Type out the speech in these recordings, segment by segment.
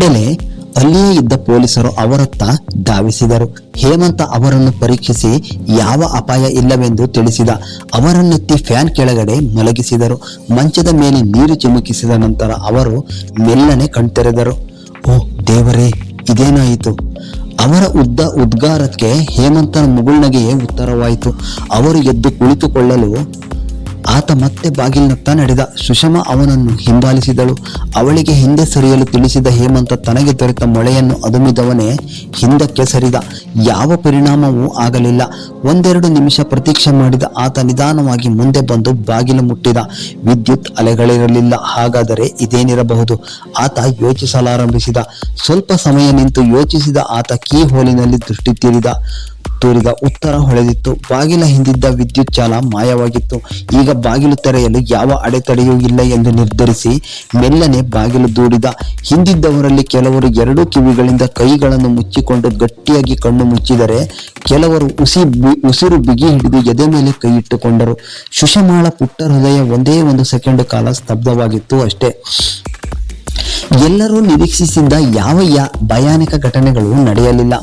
ಕೂಡಲೇ ಅಲ್ಲಿಯೇ ಇದ್ದ ಪೊಲೀಸರು ಅವರತ್ತ ಧಾವಿಸಿದರು. ಹೇಮಂತ ಅವರನ್ನು ಪರೀಕ್ಷಿಸಿ ಯಾವ ಅಪಾಯ ಇಲ್ಲವೆಂದು ತಿಳಿಸಿದ ಅವರನ್ನೆತ್ತಿ ಫ್ಯಾನ್ ಕೆಳಗಡೆ ಮಲಗಿಸಿದರು. ಮಂಚದ ಮೇಲೆ ನೀರು ಚಿಮುಕಿಸಿದ ನಂತರ ಅವರು ಮೆಲ್ಲನೆ ಕಣ್ತೆರೆದರು. ಓ ದೇವರೇ, ಇದೇನಾಯಿತು? ಅವರ ಉದ್ದ ಉದ್ಗಾರಕ್ಕೆ ಹೇಮಂತನ ಮುಗುಳ್ನಗೆಯೇ ಉತ್ತರವಾಯಿತು. ಅವರು ಎದ್ದು ಕುಳಿತುಕೊಳ್ಳಲು ಆತ ಮತ್ತೆ ಬಾಗಿಲಿನತ್ತ ನಡೆದ. ಸುಷಮಾ ಅವನನ್ನು ಹಿಂಬಾಲಿಸಿದಳು. ಅವಳಿಗೆ ಹಿಂದೆ ಸರಿಯಲು ತಿಳಿಸಿದ ಹೇಮಂತ ತನಗೆ ದೊರೆತ ಮೊಳೆಯನ್ನು ಅದುಮಿದವನೇ ಹಿಂದಕ್ಕೆ ಸರಿದ. ಯಾವ ಪರಿಣಾಮವೂ ಆಗಲಿಲ್ಲ. ಒಂದೆರಡು ನಿಮಿಷ ಪ್ರತೀಕ್ಷೆ ಮಾಡಿದ ಆತ ನಿಧಾನವಾಗಿ ಮುಂದೆ ಬಂದು ಬಾಗಿಲು ಮುಟ್ಟಿದ. ವಿದ್ಯುತ್ ಅಲೆಗಳಿರಲಿಲ್ಲ. ಹಾಗಾದರೆ ಇದೇನಿರಬಹುದು? ಆತ ಯೋಚಿಸಲಾರಂಭಿಸಿದ. ಸ್ವಲ್ಪ ಸಮಯ ನಿಂತು ಯೋಚಿಸಿದ ಆತ ಕೀ ಹೋಲಿನಲ್ಲಿ ದೃಷ್ಟಿ ತೀರಿದ. ತೋರಿದ ಉತ್ತರ ಹೊಳೆದಿತ್ತು. ಬಾಗಿಲ ಹಿಂದಿದ್ದ ವಿದ್ಯುತ್ ಜಾಲ ಮಾಯವಾಗಿತ್ತು. ಈಗ ಬಾಗಿಲು ತೆರೆಯಲು ಯಾವ ಅಡೆತಡೆಯೂ ಇಲ್ಲ ಎಂದು ನಿರ್ಧರಿಸಿ ಮೆಲ್ಲನೆ ಬಾಗಿಲು ದೂಡಿದ ಹಿಂದಿದ್ದವರಲ್ಲಿ ಕೆಲವರು ಎರಡೂ ಕಿವಿಗಳಿಂದ ಕೈಗಳನ್ನು ಮುಚ್ಚಿಕೊಂಡು ಗಟ್ಟಿಯಾಗಿ ಕಣ್ಣು ಮುಚ್ಚಿದರೆ ಕೆಲವರು ಉಸಿ ಉಸಿರು ಬಿಗಿ ಹಿಡಿದು ಎದೆ ಮೇಲೆ ಕೈ ಇಟ್ಟುಕೊಂಡರು. ಸುಷಮಾಳ ಪುಟ್ಟ ಹೃದಯ ಒಂದೇ ಒಂದು ಸೆಕೆಂಡ್ ಕಾಲ ಸ್ತಬ್ಧವಾಗಿತ್ತು ಅಷ್ಟೇ. ಎಲ್ಲರೂ ನಿರೀಕ್ಷಿಸಿದ ಯಾವ ಭಯಾನಕ ಘಟನೆಗಳು ನಡೆಯಲಿಲ್ಲ.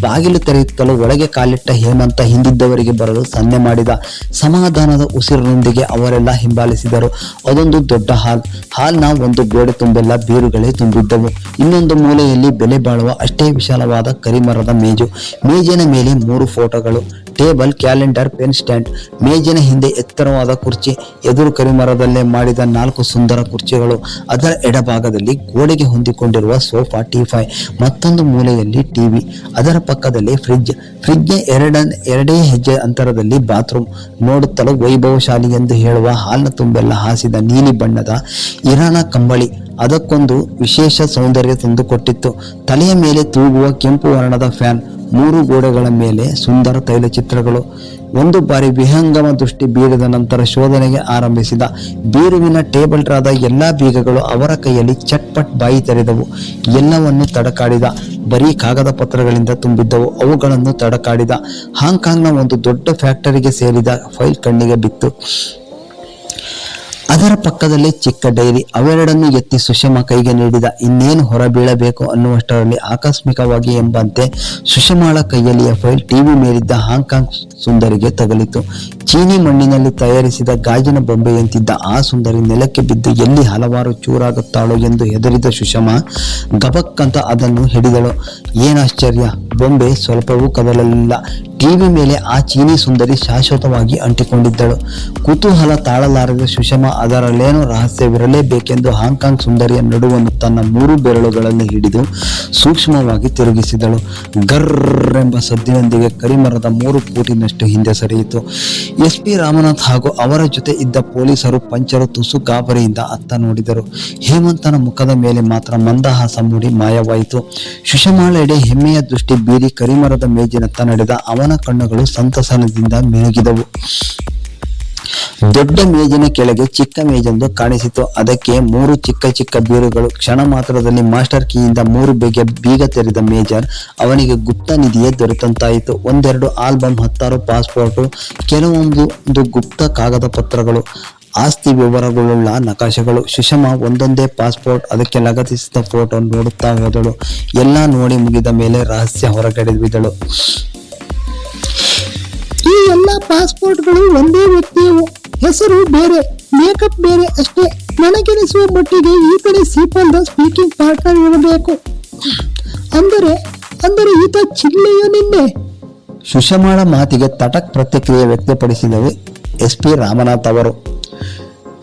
ಬಾಗಿಲು ತೆರೆಯುತ್ತಲೂ ಒಳಗೆ ಕಾಲಿಟ್ಟ ಹೇಮಂತ ಹಿಂದಿದ್ದವರಿಗೆ ಬರಲು ಸನ್ನೆ ಮಾಡಿದ ಸಮಾಧಾನದ ಉಸಿರಿನೊಂದಿಗೆ ಅವರೆಲ್ಲ ಹಿಂಬಾಲಿಸಿದರು. ಅದೊಂದು ದೊಡ್ಡ ಹಾಲ್. ಹಾಲ್ನ ಒಂದು ಗೋಡೆ ತುಂಬೆಲ್ಲ ಬೀರುಗಳೇ ತುಂಬಿದ್ದವು. ಇನ್ನೊಂದು ಮೂಲೆಯಲ್ಲಿ ಬೆಲೆ ಬಾಳುವ ಅಷ್ಟೇ ವಿಶಾಲವಾದ ಕರಿಮರದ ಮೇಜು. ಮೇಜಿನ ಮೇಲೆ ಮೂರು ಫೋಟೋಗಳು. ಟೇಬಲ್, ಕ್ಯಾಲೆಂಡರ್, ಪೆನ್ ಸ್ಟ್ಯಾಂಡ್, ಮೇಜಿನ ಹಿಂದೆ ಎತ್ತರವಾದ ಕುರ್ಚಿ, ಎದುರು ಕರಿಮರದಲ್ಲೇ ಮಾಡಿದ ನಾಲ್ಕು ಸುಂದರ ಕುರ್ಚಿಗಳು. ಅದರ ಎಡಭಾಗದಲ್ಲಿ ಗೋಡೆಗೆ ಹೊಂದಿಕೊಂಡಿರುವ ಸೋಫಾ, ಟೀಫೈ, ಮತ್ತೊಂದು ಮೂಲೆಯಲ್ಲಿ ಟಿವಿ. ಅದರ ಪಕ್ಕದಲ್ಲಿ ಫ್ರಿಜ್ ಫ್ರಿಡ್ಜ್ನ ಎರಡ, ಎರಡೇ ಹೆಜ್ಜೆ ಅಂತರದಲ್ಲಿ ಬಾತ್ರೂಮ್. ನೋಡುತ್ತಲೂ ವೈಭವಶಾಲಿ ಎಂದು ಹೇಳುವ ಹಾಲ್ನ ತುಂಬೆಲ್ಲ ಹಾಸಿದ ನೀಲಿ ಬಣ್ಣದ ಇರಾನ ಕಂಬಳಿ. ಅದಕ್ಕೊಂದು ವಿಶೇಷ ಸೌಂದರ್ಯ ತಂದುಕೊಟ್ಟಿತ್ತು. ತಲೆಯ ಮೇಲೆ ತೂಗುವ ಕೆಂಪು ವರ್ಣದ ಫ್ಯಾನ್. ಮೂರು ಗೋಡೆಗಳ ಮೇಲೆ ಸುಂದರ ತೈಲ ಚಿತ್ರಗಳು ಒಂದು ಬಾರಿ ವಿಹಂಗಮ ದೃಷ್ಟಿ ಬೀರಿದ ನಂತರ ಶೋಧನೆಗೆ ಆರಂಭಿಸಿದ ಬೀರುವಿನ ಟೇಬಲ್ ಎಲ್ಲ ಎಲ್ಲಾ ಬೀಗಗಳು ಅವರ ಕೈಯಲ್ಲಿ ಚಟ್ಪಟ್ ಬಾಯಿ ತೆರೆದವು, ಎಲ್ಲವನ್ನು ತಡಕಾಡಿದ, ಬರೀ ಕಾಗದ ಪತ್ರಗಳಿಂದ ತುಂಬಿದ್ದವು, ಅವುಗಳನ್ನು ತಡಕಾಡಿದ. ಹಾಂಗ್ಕಾಂಗ್ನ ಒಂದು ದೊಡ್ಡ ಫ್ಯಾಕ್ಟರಿಗೆ ಸೇರಿದ ಫೈಲ್ ಕಣ್ಣಿಗೆ ಬಿತ್ತು. ಅದರ ಪಕ್ಕದಲ್ಲಿ ಚಿಕ್ಕ ಡೈರಿ, ಅವೆರಡನ್ನು ಎತ್ತಿ ಸುಷಮಾ ಕೈಗೆ ನೀಡಿದ ಇನ್ನೇನು ಹೊರಬೀಳಬೇಕು ಅನ್ನುವಷ್ಟರಲ್ಲಿ ಆಕಸ್ಮಿಕವಾಗಿ ಎಂಬಂತೆ ಸುಷಮಾಳ ಕೈಯಲ್ಲಿಯ ಫೈಲ್ ಟಿವಿ ಮೇಲಿದ್ದ ಹಾಂಗ್ಕಾಂಗ್ ಸುಂದರಿಗೆ ತಗಲಿತು. ಚೀನಿ ಮಣ್ಣಿನಲ್ಲಿ ತಯಾರಿಸಿದ ಗಾಜಿನ ಬೊಂಬೆಯಂತಿದ್ದ ಆ ಸುಂದರಿ ನೆಲಕ್ಕೆ ಬಿದ್ದು ಎಲ್ಲಿ ಹಲವಾರು ಚೂರಾಗುತ್ತಾಳೋ ಎಂದು ಹೆದರಿದ ಸುಷಮಾ ಗಬಕ್ಕಂತ ಅದನ್ನು ಹಿಡಿದಳು. ಏನಾಶ್ಚರ್ಯ ಬೊಂಬೆ ಸ್ವಲ್ಪವೂ ಕದಲಲಿಲ್ಲ. ಟಿವಿ ಮೇಲೆ ಆ ಚೀನಿ ಸುಂದರಿ ಶಾಶ್ವತವಾಗಿ ಅಂಟಿಕೊಂಡಿದ್ದಳು. ಕುತೂಹಲ ತಾಳಲಾರದ ಸುಷಮಾ ಅದರಲ್ಲೇನೋ ರಹಸ್ಯವಿರಲೇಬೇಕೆಂದು ಹಾಂಗ್ಕಾಂಗ್ ಸುಂದರಿಯ ನಡುವನ್ನು ತನ್ನ ಮೂರು ಬೆರಳುಗಳನ್ನು ಹಿಡಿದು ಸೂಕ್ಷ್ಮವಾಗಿ ತಿರುಗಿಸಿದಳು. ಗರ್ರ್ ಎಂಬ ಸದ್ದಿನೊಂದಿಗೆ ಕರಿಮರದ ಮೂರು ಫೂಟಿನಷ್ಟು ಹಿಂದೆ ಸರಿಯಿತು. ಎಸ್ ಪಿ ರಾಮನಾಥ್ ಹಾಗೂ ಅವರ ಜೊತೆ ಇದ್ದ ಪೊಲೀಸರು ಪಂಚರು ತುಸು ಗಾಬರಿಯಿಂದ ಅತ್ತ ನೋಡಿದರು. ಹೇಮಂತನ ಮುಖದ ಮೇಲೆ ಮಾತ್ರ ಮಂದಹಾಸ ಮೂಡಿ ಮಾಯವಾಯಿತು. ಸುಷಮಾಳೆಡೆ ಹೆಮ್ಮೆಯ ದೃಷ್ಟಿ ಬೀರಿ ಕರಿಮರದ ಮೇಜಿನತ್ತ ನಡೆದ ಅವನ ಕಣ್ಣುಗಳು ಸಂತಸನದಿಂದ ಮಿನುಗಿದವು. ದೊಡ್ಡ ಮೇಜಿನ ಕೆಳಗೆ ಚಿಕ್ಕ ಮೇಜೊಂದು ಕಾಣಿಸಿತು. ಅದಕ್ಕೆ ಮೂರು ಚಿಕ್ಕ ಚಿಕ್ಕ ಬೀರುಗಳು. ಕ್ಷಣ ಮಾತ್ರದಲ್ಲಿ ಮಾಸ್ಟರ್ ಕೀಯಿಂದ ಮೂರು ಬಗೆಯ ಬೀಗ ತೆರೆದ ಮೇಜರ್ ಅವನಿಗೆ ಗುಪ್ತ ನಿಧಿಯೇ ದೊರೆತಂತಾಯಿತು. ಒಂದೆರಡು ಆಲ್ಬಮ್ ಹತ್ತಾರು ಪಾಸ್ಪೋರ್ಟು, ಕೆಲವೊಂದು ಗುಪ್ತ ಕಾಗದ ಪತ್ರಗಳು, ಆಸ್ತಿ ವಿವರಗಳುಳ್ಳ ನಕಾಶೆಗಳು. ಸುಷಮ ಒಂದೊಂದೇ ಪಾಸ್ಪೋರ್ಟ್, ಅದಕ್ಕೆ ಲಗತ್ತಿಸಿದ ಫೋಟೋ ನೋಡುತ್ತಾ ಹೋದಳು. ಎಲ್ಲ ನೋಡಿ ಮುಗಿದ ಮೇಲೆ ರಹಸ್ಯ ಹೊರಗಡೆ ಬಿದ್ದಳು ಪಾಸ್ಪೋರ್ಟ್ಗಳು ಒಂದೇ ವ್ಯಕ್ತಿಯ ಹೆಸರು ಬೇರೆ ಮೇಕಪ್ ಬೇರೆ ಅಷ್ಟೇ. ನನಗೆನಿಸುವ ಮಟ್ಟಿಗೆ ಈ ಕಡೆ ಸೀಪಲ್ದ ಸ್ಪೀಕಿಂಗ್ ಪಾರ್ಟ್ನರ್ ಇರಬೇಕು. ಅಂದರೆ ಅಂದರೆ ಈತ ಚಿಲ್ಲೆಯ ನಿನ್ನೆ. ಸುಷಮಾಳ ಮಾತಿಗೆ ತಟಕ್ ಪ್ರತಿಕ್ರಿಯೆ ವ್ಯಕ್ತಪಡಿಸಿದವೆ ಎಸ್ ಪಿ ರಾಮನಾಥ್ ಅವರು.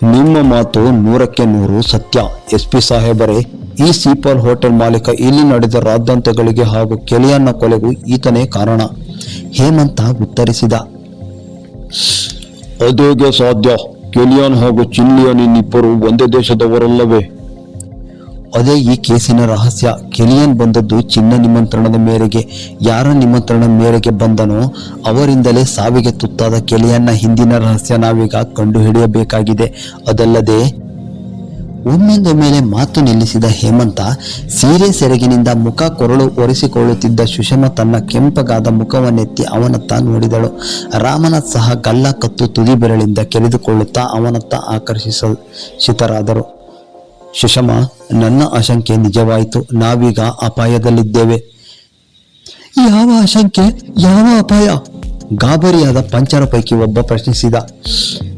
ನಿಮ್ಮ ಮಾತು ನೂರಕ್ಕೆ ನೂರು ಸತ್ಯ. ಎಸ್ ಪಿ ಸಾಹೇಬರೇ ಈ ಸೀಪಲ್ ಹೋಟೆಲ್ ಮಾಲೀಕ ಇಲ್ಲಿ ನಡೆದ ರಾದ್ದಂತಗಳಿಗೆ ಹಾಗೂ ಕೆಲಿಯನ್ನ ಕೊಲೆಗೂ ಈತನೇ ಕಾರಣ. ಹೇಮಂತ ಉತ್ತರಿಸಿದ. ಅದೇಗೆ ಸಾಧ್ಯ. ಕೆಲಿಯನ್ ಹಾಗೂ ಚಿಲ್ಲಿಯನ್ ಇನ್ನಿಬ್ಬರು ಒಂದೇ ದೇಶದವರಲ್ಲವೇ? ಅದೇ ಈ ಕೇಸಿನ ರಹಸ್ಯ. ಕೆಲಿಯನ್ ಬಂದದ್ದು ಚಿನ್ನ ನಿಮಂತ್ರಣದ ಮೇರೆಗೆ. ಯಾರ ನಿಮಂತ್ರಣ ಮೇರೆಗೆ ಬಂದನೋ ಅವರಿಂದಲೇ ಸಾವಿಗೆ ತುತ್ತಾದ ಕೆಲಿಯನ್ನ ಹಿಂದಿನ ರಹಸ್ಯ ನಾವೀಗ ಕಂಡುಹಿಡಿಯಬೇಕಾಗಿದೆ. ಅದಲ್ಲದೆ ಒಮ್ಮೆಂದೊಮ್ಮೆಲೆ ಮಾತು ನಿಲ್ಲಿಸಿದ ಹೇಮಂತ ಸೀರೆ ಸೆರಗಿನಿಂದ ಮುಖ ಕೊರಳು ಒರೆಸಿಕೊಳ್ಳುತ್ತಿದ್ದ ಸುಷಮ ತನ್ನ ಕೆಂಪಗಾದ ಮುಖವನ್ನೆತ್ತಿ ಅವನತ್ತ ನೋಡಿದಳು. ರಾಮನಾಥ್ ಸಹ ಗಲ್ಲ ಕತ್ತು ತುದಿ ಬೆರಳಿಂದ ಕೆರೆದುಕೊಳ್ಳುತ್ತಾ ಅವನತ್ತ ಆಕರ್ಷಿಸಿತರಾದರು ಸುಷಮ, ನನ್ನ ಆಶಂಕೆ ನಿಜವಾಯಿತು. ನಾವೀಗ ಅಪಾಯದಲ್ಲಿದ್ದೇವೆ. ಯಾವ ಆಶಂಕೆ? ಯಾವ ಅಪಾಯ? ಗಾಬರಿಯಾದ ಪಂಚರ ಪೈಕಿ ಒಬ್ಬ ಪ್ರಶ್ನಿಸಿದ.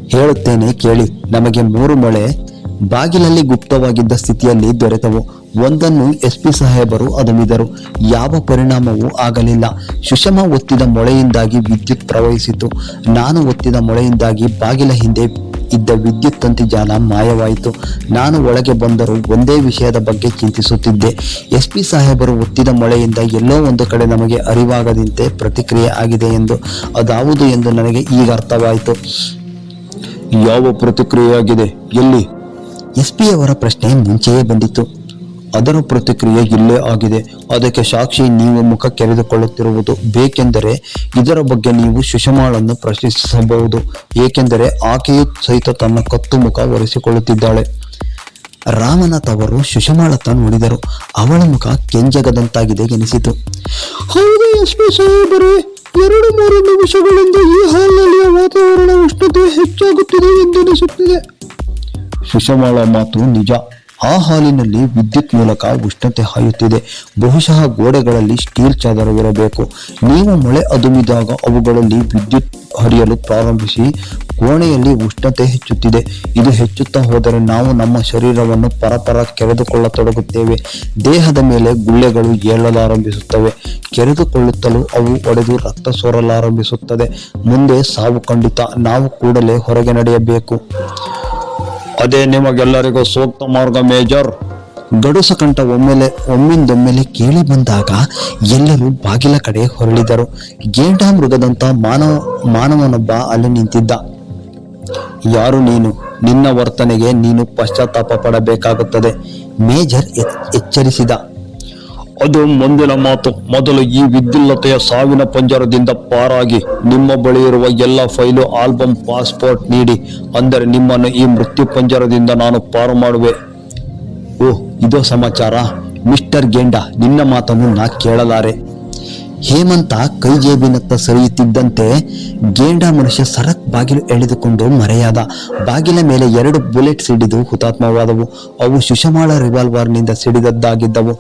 ಹೇಳುತ್ತೇನೆ ಕೇಳಿ. ನಮಗೆ ಮೂರು ಮೊಳೆ ಬಾಗಿಲಲ್ಲಿ ಗುಪ್ತವಾಗಿದ್ದ ಸ್ಥಿತಿಯಲ್ಲಿ ದೊರೆತವು. ಒಂದನ್ನು ಎಸ್ ಪಿ ಸಾಹೇಬರು ಅದುಮಿದರು. ಯಾವ ಪರಿಣಾಮವೂ ಆಗಲಿಲ್ಲ. ಸುಷಮ ಒತ್ತಿದ ಮೊಳೆಯಿಂದಾಗಿ ವಿದ್ಯುತ್ ಪ್ರವಹಿಸಿತು. ನಾನು ಒತ್ತಿದ ಮೊಳೆಯಿಂದಾಗಿ ಬಾಗಿಲ ಹಿಂದೆ ಇದ್ದ ವಿದ್ಯುತ್ ತಂತಿ ಜಾಲ ಮಾಯವಾಯಿತು. ನಾನು ಒಳಗೆ ಬಂದರೂ ಒಂದೇ ವಿಷಯದ ಬಗ್ಗೆ ಚಿಂತಿಸುತ್ತಿದ್ದೆ. ಎಸ್ ಪಿ ಸಾಹೇಬರು ಒತ್ತಿದ ಮೊಳೆಯಿಂದ ಎಲ್ಲೋ ಒಂದು ಕಡೆ ನಮಗೆ ಅರಿವಾಗದಂತೆ ಪ್ರತಿಕ್ರಿಯೆ ಆಗಿದೆ ಎಂದು. ಅದಾವುದು ಎಂದು ನನಗೆ ಈಗ ಅರ್ಥವಾಯಿತು. ಯಾವ ಪ್ರತಿಕ್ರಿಯೆಯಾಗಿದೆ? ಎಲ್ಲಿ? ಎಸ್ ಪಿ ಅವರ ಪ್ರಶ್ನೆ ಮುಂಚೆಯೇ ಬಂದಿತ್ತು. ಅದರ ಪ್ರತಿಕ್ರಿಯೆ ಇಲ್ಲೇ ಆಗಿದೆ. ಅದಕ್ಕೆ ಸಾಕ್ಷಿ ನೀವು ಮುಖ ಕೆರೆದುಕೊಳ್ಳುತ್ತಿರುವುದು ಬೇಕೆಂದರೆ ಇದರ ಬಗ್ಗೆ ನೀವು ಸುಷಮಾಳನ್ನು ಪ್ರಶ್ನಿಸಬಹುದು. ಏಕೆಂದರೆ ಆಕೆಯು ಸಹಿತ ತನ್ನ ಕತ್ತು ಮುಖ ಒರೆಸಿಕೊಳ್ಳುತ್ತಿದ್ದಾಳೆ. ರಾಮನಾಥ್ ಅವರು ಸುಷಮಾಳತ್ತ ನೋಡಿದರು. ಅವಳ ಮುಖ ಕೆಂಜಗದಂತಾಗಿದೆ ಎನಿಸಿತು. ಹೌದು ಎಸ್ ಪಿ ಸಾಹೇಬರೇ, ಎರಡು ಮೂರು ನಿಮಿಷಗಳಿಂದ ಈ ಹಾಲ್ನಲ್ಲಿಯ ವಾತಾವರಣ ಉಷ್ಣತೆ ಹೆಚ್ಚಾಗುತ್ತಿದೆ ಎಂದೆನಿಸುತ್ತಿದೆ. ಸುಷಮಾಳ ಮಾತು ನಿಜ. ಆ ಹಾಲಿನಲ್ಲಿ ವಿದ್ಯುತ್ ಮೂಲಕ ಉಷ್ಣತೆ ಹಾಯುತ್ತಿದೆ. ಬಹುಶಃ ಗೋಡೆಗಳಲ್ಲಿ ಸ್ಟೀಲ್ ಚಾದರವಿರಬೇಕು. ನೀವು ಮಳೆ ಅದುಮಿದಾಗ ಅವುಗಳಲ್ಲಿ ವಿದ್ಯುತ್ ಹರಿಯಲು ಪ್ರಾರಂಭಿಸಿ, ಕೋಣೆಯಲ್ಲಿ ಉಷ್ಣತೆ ಹೆಚ್ಚುತ್ತಿದೆ. ಇದು ಹೆಚ್ಚುತ್ತಾ ಹೋದರೆ ನಾವು ನಮ್ಮ ಶರೀರವನ್ನು ಪರಪರ ಕೆರೆದುಕೊಳ್ಳತೊಡಗುತ್ತೇವೆ. ದೇಹದ ಮೇಲೆ ಗುಳ್ಳೆಗಳು ಏಳಲಾರಂಭಿಸುತ್ತವೆ ಕೆರೆದುಕೊಳ್ಳುತ್ತಲೂ ಅವು ಒಡೆದು ರಕ್ತ ಸೋರಲಾರಂಭಿಸುತ್ತದೆ. ಮುಂದೆ ಸಾವು ಖಂಡಿತ ನಾವು ಕೂಡಲೇ ಹೊರಗೆ ನಡೆಯಬೇಕು. ಅದೇ ನಿಮಗೆಲ್ಲರಿಗೂ ಸೂಕ್ತ ಮಾರ್ಗ ಮೇಜರ್. ಗಡುಸು ಕಂಠ ಒಮ್ಮೆಲೆ ಒಮ್ಮಿಂದೊಮ್ಮೆಲೆ ಕೇಳಿ ಬಂದಾಗ ಎಲ್ಲರೂ ಬಾಗಿಲ ಕಡೆ ಹೊರಳಿದರು. ಗೇಂಡಾಮೃಗದಂತ ಮಾನವ, ಮಾನವನೊಬ್ಬ ಅಲ್ಲಿ ನಿಂತಿದ್ದ. ಯಾರು ನೀನು? ನಿನ್ನ ವರ್ತನೆಗೆ ನೀನು ಪಶ್ಚಾತ್ತಾಪ ಪಡಬೇಕಾಗುತ್ತದೆ. ಮೇಜರ್ ಎಚ್ಚರಿಸಿದ. ಅದು ಮುಂದಿನ ಮಾತು. ಮೊದಲು ಈ ವಿದ್ಯುಲ್ಲತೆಯ ಸಾವಿನ ಪಂಜರದಿಂದ ಪಾರಾಗಿ ನಿಮ್ಮ ಬಳಿ ಇರುವ ಎಲ್ಲ ಫೈಲು ಆಲ್ಬಮ್ ಪಾಸ್ಪೋರ್ಟ್ ನೀಡಿ. ಅಂದರೆ ನಿಮ್ಮನ್ನು ಈ ಮೃತ್ಯು ಪಂಜರದಿಂದ ನಾನು ಪಾರು ಮಾಡುವೆ. ಓ ಇದೋ ಸಮಾಚಾರ. ಮಿಸ್ಟರ್ ಗೆಂಡ, ನಿನ್ನ ಮಾತನ್ನು ನಾ ಕೇಳಲಾರೆ. ಹೇಮಂತ ಕೈ ಜೇಬಿನತ್ತ ಸರಿಯುತ್ತಿದ್ದಂತೆ ಗೇಂಡ ಮನುಷ್ಯ ಸರಕ್ ಬಾಗಿಲು ಎಳೆದುಕೊಂಡು ಮರೆಯಾದ. ಬಾಗಿಲ ಮೇಲೆ ಎರಡು ಬುಲೆಟ್ ಸಿಡಿದು ಹುತಾತ್ಮವಾದವು. ಅವು ಸುಷಮಾಳ ರಿವಾಲ್ವರ್ನಿಂದ ಸಿಡಿದದ್ದಾಗಿದ್ದವು.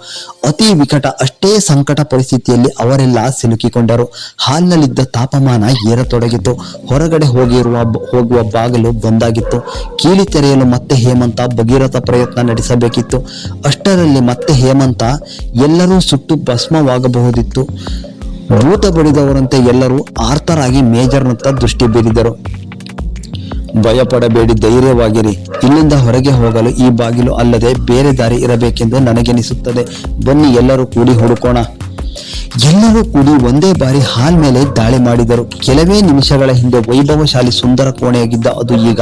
ಅತಿ ವಿಕಟ, ಅಷ್ಟೇ ಸಂಕಟ ಪರಿಸ್ಥಿತಿಯಲ್ಲಿ ಅವರೆಲ್ಲ ಸಿಲುಕಿಕೊಂಡರು. ಹಾಲ್ನಲ್ಲಿದ್ದ ತಾಪಮಾನ ಏರತೊಡಗಿತು. ಹೊರಗಡೆ ಹೋಗಿರುವ ಹೋಗುವ ಬಾಗಿಲು ಬಂದಾಗಿತ್ತು. ಕೀಲಿ ತೆರೆಯಲು ಮತ್ತೆ ಹೇಮಂತ ಭಗೀರಥ ಪ್ರಯತ್ನ ನಡೆಸಬೇಕಿತ್ತು. ಅಷ್ಟರಲ್ಲಿ ಮತ್ತೆ ಹೇಮಂತ ಎಲ್ಲರೂ ಸುಟ್ಟು ಭಸ್ಮವಾಗಬಹುದಿತ್ತು. ಭೂತ ಬಡಿದವರಂತೆ ಎಲ್ಲರೂ ಆರ್ತರಾಗಿ ಮೇಜರ್ನತ್ತ ದೃಷ್ಟಿ ಬೀರಿದರು. ಭಯಪಡಬೇಡಿ, ಧೈರ್ಯವಾಗಿರಿ. ಇಲ್ಲಿಂದ ಹೊರಗೆ ಹೋಗಲು ಈ ಬಾಗಿಲು ಅಲ್ಲದೆ ಬೇರೆ ದಾರಿ ಇರಬೇಕೆಂದು ನನಗೆನಿಸುತ್ತದೆ. ಬನ್ನಿ ಎಲ್ಲರೂ ಕೂಡಿ ಹುಡುಕೋಣ. ಎಲ್ಲರೂ ಕೂಡಿ ಒಂದೇ ಬಾರಿ ಹಾಲ್ ಮೇಲೆ ದಾಳಿ ಮಾಡಿದರು. ಕೆಲವೇ ನಿಮಿಷಗಳ ಹಿಂದೆ ವೈಭವಶಾಲಿ ಸುಂದರ ಕೋಣೆಯಾಗಿದ್ದ ಅದು ಈಗ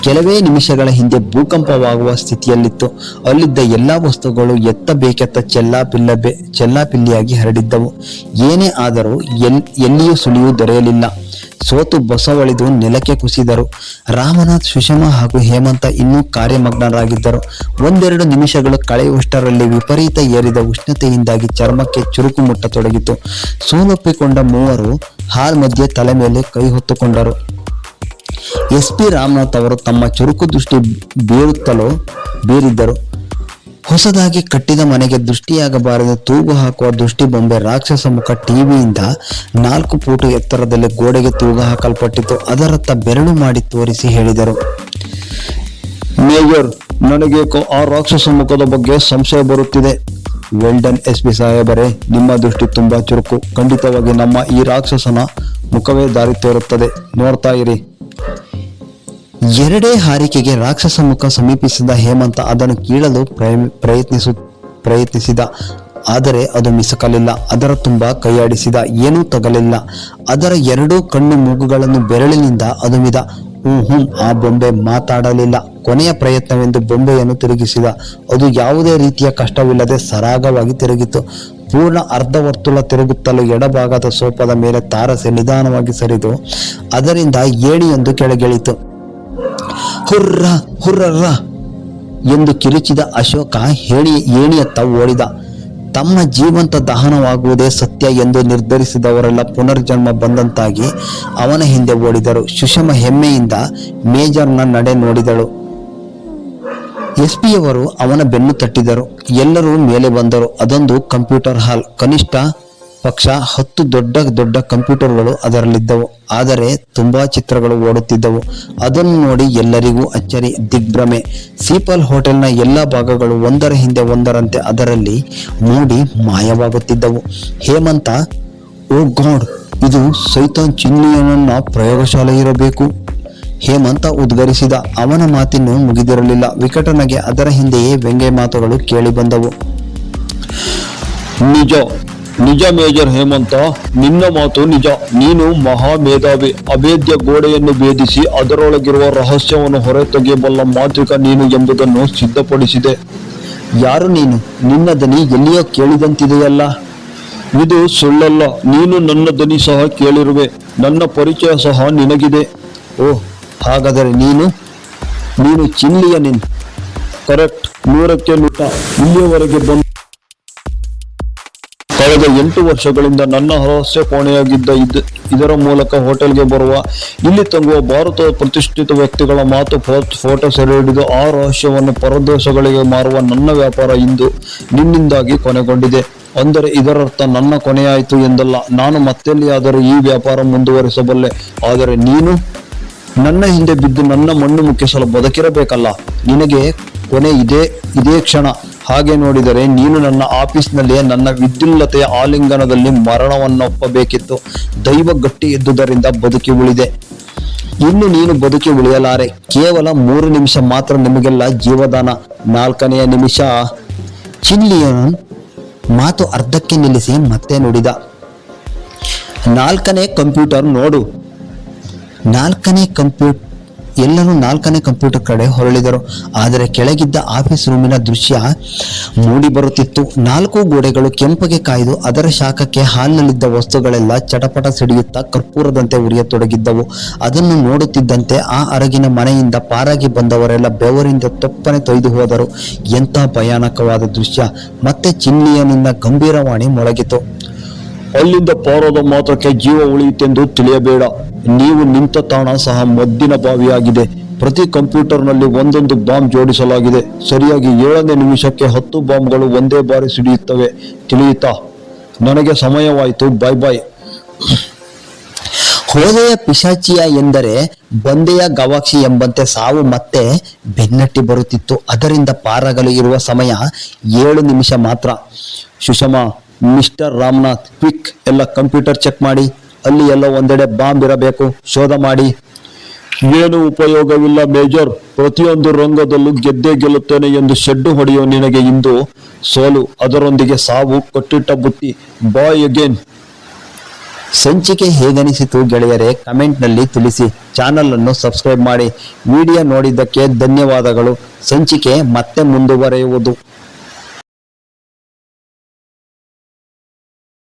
ಕೆಲವೇ ನಿಮಿಷಗಳ ಹಿಂದೆ ಭೂಕಂಪವಾಗುವ ಸ್ಥಿತಿಯಲ್ಲಿತ್ತು. ಅಲ್ಲಿದ್ದ ಎಲ್ಲಾ ವಸ್ತುಗಳು ಎತ್ತ ಬೇಕೆತ್ತ ಚೆಲ್ಲಾಪಿಲ್ಲ ಚೆಲ್ಲಾಪಿಲ್ಲಿಯಾಗಿ ಹರಡಿದ್ದವು. ಏನೇ ಆದರೂ ಎಲ್, ಎಲ್ಲಿಯೂ ಸುಳಿಯೂ ದೊರೆಯಲಿಲ್ಲ. ಸೋತು ಬಸವಳಿದು ನೆಲಕ್ಕೆ ಕುಸಿದರು. ರಾಮನಾಥ್, ಸುಷಮಾ ಹಾಗೂ ಹೇಮಂತ ಇನ್ನೂ ಕಾರ್ಯಮಗ್ನರಾಗಿದ್ದರು. ಒಂದೆರಡು ನಿಮಿಷಗಳು ಕಳೆಯುವಷ್ಟರಲ್ಲಿ ವಿಪರೀತ ಏರಿದ ಉಷ್ಣತೆಯಿಂದಾಗಿ ಚರ್ಮಕ್ಕೆ ಚುರುಕು ಮುಟ್ಟತೊಡಗಿತು ಸೋಲೊಪ್ಪಿಕೊಂಡ ಮೂವರು ಹಾಲ್ ಮಧ್ಯೆ ತಲೆ ಮೇಲೆ ಕೈ ಹೊತ್ತುಕೊಂಡರು. ಎಸ್ ಪಿ ರಾಮನಾಥ್ ಅವರು ತಮ್ಮ ಚುರುಕು ದೃಷ್ಟಿ ಬೀರುತ್ತಲೋ ಬೀರಿದ್ದರು. ಹೊಸದಾಗಿ ಕಟ್ಟಿದ ಮನೆಗೆ ದೃಷ್ಟಿಯಾಗಬಾರದೆ ತೂಗು ಹಾಕುವ ದೃಷ್ಟಿ ಬೊಂಬೆ ರಾಕ್ಷಸ ಮುಖ ಟಿವಿಯಿಂದ ನಾಲ್ಕು ಫೂಟು ಎತ್ತರದಲ್ಲಿ ಗೋಡೆಗೆ ತೂಗು ಹಾಕಲ್ಪಟ್ಟಿತು. ಅದರತ್ತ ಬೆರಳು ಮಾಡಿ ತೋರಿಸಿ ಹೇಳಿದರು. ಮೇಜರ್ ನನಗೆ ಆ ರಾಕ್ಷಸ ಮುಖದ ಬಗ್ಗೆ ಸಂಶಯ ಬರುತ್ತಿದೆ. ವೆಲ್ಡನ್ ಎಸ್ ಪಿ ಸಾಹೇಬರೇ, ನಿಮ್ಮ ದೃಷ್ಟಿ ತುಂಬಾ ಚುರುಕು. ಖಂಡಿತವಾಗಿ ನಮ್ಮ ಈ ರಾಕ್ಷಸನ ಮುಖವೇ ದಾರಿ ತೋರುತ್ತದೆ. ನೋಡ್ತಾ ಇರಿ. ಎರಡೇ ಹಾರಿಕೆಗೆ ರಾಕ್ಷಸ ಮುಖ ಸಮೀಪಿಸಿದ ಹೇಮಂತ ಅದನ್ನು ಕೀಳಲು ಪ್ರಯ- ಪ್ರಯತ್ನಿಸು, ಪ್ರಯತ್ನಿಸಿದ. ಆದರೆ ಅದು ಮಿಸಕಲಿಲ್ಲ. ಅದರ ತುಂಬ ಕೈಯಾಡಿಸಿದ. ಏನೂ ತಗಲಿಲ್ಲ. ಅದರ ಎರಡೂ ಕಣ್ಣು ಮೂಗುಗಳನ್ನು ಬೆರಳಿನಿಂದ ಅದುಮಿದ. ಹ್ಞೂ ಹ್ಞೂ ಆ ಬೊಂಬೆ ಮಾತಾಡಲಿಲ್ಲ. ಕೊನೆಯ ಪ್ರಯತ್ನವೆಂದು ಬೊಂಬೆಯನ್ನು ತಿರುಗಿಸಿದ. ಅದು ಯಾವುದೇ ರೀತಿಯ ಕಷ್ಟವಿಲ್ಲದೆ ಸರಾಗವಾಗಿ ತಿರುಗಿತು. ಪೂರ್ಣ ಅರ್ಧ ವರ್ತುಳ ತಿರುಗುತ್ತಲೂ ಎಡಭಾಗದ ಸೋಪದ ಮೇಲೆ ತಾರಸೆ ನಿಧಾನವಾಗಿ ಸರಿದು, ಅದರಿಂದ ಏಣಿಯೊಂದು ಕೆಳಗಿಳಿತು. ಹುರ್ರ ಹುರ್ರರ್ರ ಎಂದು ಕಿರುಚಿದ ಅಶೋಕ ಹೇಳಿ ಏಣಿಯತ್ತ ಓಡಿದ. ತಮ್ಮ ಜೀವಂತ ದಹನವಾಗುವುದೇ ಸತ್ಯ ಎಂದು ನಿರ್ಧರಿಸಿದವರೆಲ್ಲ ಪುನರ್ಜನ್ಮ ಬಂದಂತಾಗಿ ಅವನ ಹಿಂದೆ ಓಡಿದರು. ಸುಷಮ ಹೆಮ್ಮೆಯಿಂದ ಮೇಜರ್ನ ನಡೆ ನೋಡಿದಳು. ಎಸ್ ಪಿಯವರು ಅವನ ಬೆನ್ನು ತಟ್ಟಿದರು. ಎಲ್ಲರೂ ಮೇಲೆ ಬಂದರು. ಅದೊಂದು ಕಂಪ್ಯೂಟರ್ ಹಾಲ್. ಕನಿಷ್ಠ ಪಕ್ಷ ಹತ್ತು ದೊಡ್ಡ ದೊಡ್ಡ ಕಂಪ್ಯೂಟರ್ಗಳು ಅದರಲ್ಲಿದ್ದವು. ಆದರೆ ತುಂಬಾ ಚಿತ್ರಗಳು ಓಡುತ್ತಿದ್ದವು. ಅದನ್ನು ನೋಡಿ ಎಲ್ಲರಿಗೂ ಅಚ್ಚರಿ ದಿಗ್ಭ್ರಮೆ. ಸೀಪಲ್ ಹೋಟೆಲ್ನ ಎಲ್ಲ ಭಾಗಗಳು ಒಂದರ ಹಿಂದೆ ಒಂದರಂತೆ ಅದರಲ್ಲಿ ಮೂಡಿ ಮಾಯವಾಗುತ್ತಿದ್ದವು. ಹೇಮಂತ, ಓ ಗಾಡ್, ಇದು ಸೈತಾನ್ ಚಿನ್ನಿಯನ್ನ ಪ್ರಯೋಗಶಾಲೆ ಇರಬೇಕು. ಹೇಮಂತ ಉದ್ಗರಿಸಿದ ಅವನ ಮಾತಿನ್ನು ಮುಗಿದಿರಲಿಲ್ಲ. ವಿಕಟನಗೆ ಅದರ ಹಿಂದೆಯೇ ವ್ಯಂಗ್ಯ ಮಾತುಗಳು ಕೇಳಿಬಂದವು. ನಿಜ ನಿಜ ಮೇಜರ್ ಹೇಮಂತ, ನಿನ್ನ ಮಾತು ನಿಜ. ನೀನು ಮಹಾ ಮೇಧಾವಿ. ಅಭೇದ್ಯ ಗೋಡೆಯನ್ನು ಭೇದಿಸಿ ಅದರೊಳಗಿರುವ ರಹಸ್ಯವನ್ನು ಹೊರತೆಗೆಯಬಲ್ಲ ಮಾಂತ್ರಿಕ ನೀನು ಎಂಬುದನ್ನು ಸಿದ್ಧಪಡಿಸಿದೆ. ಯಾರು ನೀನು? ನಿನ್ನ ದನಿ ಎಲ್ಲಿಯೋ ಕೇಳಿದಂತಿದೆಯಲ್ಲ? ಇದು ಸುಳ್ಳಲ್ಲ. ನೀನು ನನ್ನ ದನಿ ಸಹ ಕೇಳಿರುವೆ. ನನ್ನ ಪರಿಚಯ ಸಹ ನಿನಗಿದೆ. ಓ, ಹಾಗಾದರೆ ನೀನು? ನೀನು ಚಿಲ್ಲಿಯ ನಿನ್. ಕರೆಕ್ಟ್ ನೂರಕ್ಕೆ ನೂಟ ಇಲ್ಲಿಯವರೆಗೆ ಬಂದು ಕಳೆದ ಎಂಟು ವರ್ಷಗಳಿಂದ ನನ್ನ ರಹಸ್ಯ ಕೋಣೆಯಾಗಿದ್ದ ಇದ್, ಇದರ ಮೂಲಕ ಹೋಟೆಲ್ಗೆ ಬರುವ, ಇಲ್ಲಿ ತಂಗುವ ಭಾರತದ ಪ್ರತಿಷ್ಠಿತ ವ್ಯಕ್ತಿಗಳ ಮಾತು ಫೋಟೋ ಸೆರೆ ಹಿಡಿದು ಆ ರಹಸ್ಯವನ್ನು ಪರದೇಶಗಳಿಗೆ ಮಾರುವ ನನ್ನ ವ್ಯಾಪಾರ ಇಂದು ನಿನ್ನಿಂದಾಗಿ ಕೊನೆಗೊಂಡಿದೆ. ಅಂದರೆ ಇದರರ್ಥ ನನ್ನ ಕೊನೆಯಾಯಿತು ಎಂದಲ್ಲ, ನಾನು ಮತ್ತೆಲ್ಲಿಯಾದರೂ ಈ ವ್ಯಾಪಾರ ಮುಂದುವರಿಸಬಲ್ಲೆ. ಆದರೆ ನೀನು? ನನ್ನ ಹಿಂದೆ ಬಿದ್ದು ನನ್ನ ಮಣ್ಣು ಮುಕ್ಕಿಸಲು ಬದುಕಿರಬೇಕಲ್ಲ. ನಿನಗೆ ಕೊನೆ ಇದೇ ಇದೇ ಕ್ಷಣ. ಹಾಗೆ ನೋಡಿದರೆ ನೀನು ನನ್ನ ಆಫೀಸ್ನಲ್ಲಿಯೇ ನನ್ನ ವಿದ್ಯುಲ್ಲತೆಯ ಆಲಿಂಗನದಲ್ಲಿ ಮರಣವನ್ನೊಪ್ಪಬೇಕಿತ್ತು. ದೈವ ಗಟ್ಟಿ ಇದ್ದುದರಿಂದ ಬದುಕಿ ಉಳಿದೆ. ಇನ್ನು ನೀನು ಬದುಕಿ ಉಳಿಯಲಾರೆ. ಕೇವಲ ಮೂರು ನಿಮಿಷ ಮಾತ್ರ ನಿಮಗೆಲ್ಲ ಜೀವದಾನ. ನಾಲ್ಕನೆಯ ನಿಮಿಷ. ಚಿನ್ಲಿಯನ್ ಮಾತು ಅರ್ಧಕ್ಕೆ ನಿಲ್ಲಿಸಿ ಮತ್ತೆ ನುಡಿದ. ನಾಲ್ಕನೇ ಕಂಪ್ಯೂಟರ್ ನೋಡು. ನಾಲ್ಕನೇ ಕಂಪ್ಯೂಟ್ ಎಲ್ಲರೂ ನಾಲ್ಕನೇ ಕಂಪ್ಯೂಟರ್ ಕಡೆ ಹೊರಳಿದರು. ಆದರೆ ಕೆಳಗಿದ್ದ ಆಫೀಸ್ ರೂಮಿನ ದೃಶ್ಯ ಮೂಡಿ ಬರುತ್ತಿತ್ತು. ನಾಲ್ಕು ಗೋಡೆಗಳು ಕೆಂಪಗೆ ಕಾಯ್ದು ಅದರ ಶಾಖಕ್ಕೆ ಹಾಲ್ನಲ್ಲಿದ್ದ ವಸ್ತುಗಳೆಲ್ಲ ಚಟಪಟ ಸಿಡಿಯುತ್ತಾ ಕರ್ಪೂರದಂತೆ ಉರಿಯತೊಡಗಿದ್ದವು. ಅದನ್ನು ನೋಡುತ್ತಿದ್ದಂತೆ ಆ ಅರಗಿನ ಮನೆಯಿಂದ ಪಾರಾಗಿ ಬಂದವರೆಲ್ಲ ಬೆವರಿಂದ ತೊಪ್ಪನೆ ತೊಯ್ದು ಹೋದರು. ಎಂಥ ಭಯಾನಕವಾದ ದೃಶ್ಯ. ಮತ್ತೆ ಚಿನ್ನಿಯನಿಂದ ಗಂಭೀರವಾಣಿ ಮೊಳಗಿತು. ಅಲ್ಲಿಂದ ಪಾರೋದ ಮಾತ್ರಕ್ಕೆ ಜೀವ ಉಳಿಯುತ್ತೆಂದು ತಿಳಿಯಬೇಡ. ನೀವು ನಿಂತ ತಾಣ ಸಹ ಮದ್ದಿನ ಬಾವಿಯಾಗಿದೆ. ಪ್ರತಿ ಕಂಪ್ಯೂಟರ್ನಲ್ಲಿ ಒಂದೊಂದು ಬಾಂಬ್ ಜೋಡಿಸಲಾಗಿದೆ. ಸರಿಯಾಗಿ ಏಳನೇ ನಿಮಿಷಕ್ಕೆ ಹತ್ತು ಬಾಂಬ್ಗಳು ಒಂದೇ ಬಾರಿ ಸಿಡಿಯುತ್ತವೆ. ತಿಳಿಯುತ್ತಾ? ನನಗೆ ಸಮಯವಾಯಿತು. ಬಾಯ್ ಬಾಯ್. ಹೋದೆಯ ಪಿಶಾಚಿಯ ಎಂದರೆ ಬಂದೆಯ ಗವಾಕ್ಷಿ ಎಂಬಂತೆ ಸಾವು ಮತ್ತೆ ಬೆನ್ನಟ್ಟಿ ಬರುತ್ತಿತ್ತು. ಅದರಿಂದ ಪಾರಾಗಲು ಇರುವ ಸಮಯ ಏಳು ನಿಮಿಷ ಮಾತ್ರ. ಸುಷಮಾ ಮಿಸ್ಟರ್ ರಾಮನಾಥ್ ಕ್ವಿಕ್ ಎಲ್ಲ ಕಂಪ್ಯೂಟರ್ ಚೆಕ್ ಮಾಡಿ, ಅಲ್ಲಿ ಎಲ್ಲ ಒಂದೆಡೆ ಬಾಂಬ್ ಇರಬೇಕು, ಶೋಧ ಮಾಡಿ. ಏನು ಉಪಯೋಗವಿಲ್ಲ ಮೇಜರ್ ಪ್ರತಿಯೊಂದು ರಂಗದಲ್ಲೂ ಗೆದ್ದೇ ಗೆಲ್ಲುತ್ತೇನೆ ಎಂದು ಶೆಡ್ಡು ಹೊಡೆಯುವ ನಿನಗೆ ಇಂದು ಸೋಲು. ಅದರೊಂದಿಗೆ ಸಾವು, ಕೊಟ್ಟಿಟ್ಟ ಬುತ್ತಿ. ಬಾಯ್ ಅಗೇನ್ ಸಂಚಿಕೆ ಹೇಗನಿಸಿತು ಗೆಳೆಯರೆ, ಕಮೆಂಟ್ನಲ್ಲಿ ತಿಳಿಸಿ. ಚಾನಲ್ ಅನ್ನು ಸಬ್ಸ್ಕ್ರೈಬ್ ಮಾಡಿ. ವಿಡಿಯೋ ನೋಡಿದ್ದಕ್ಕೆ ಧನ್ಯವಾದಗಳು. ಸಂಚಿಕೆ ಮತ್ತೆ ಮುಂದುವರೆಯುವುದು.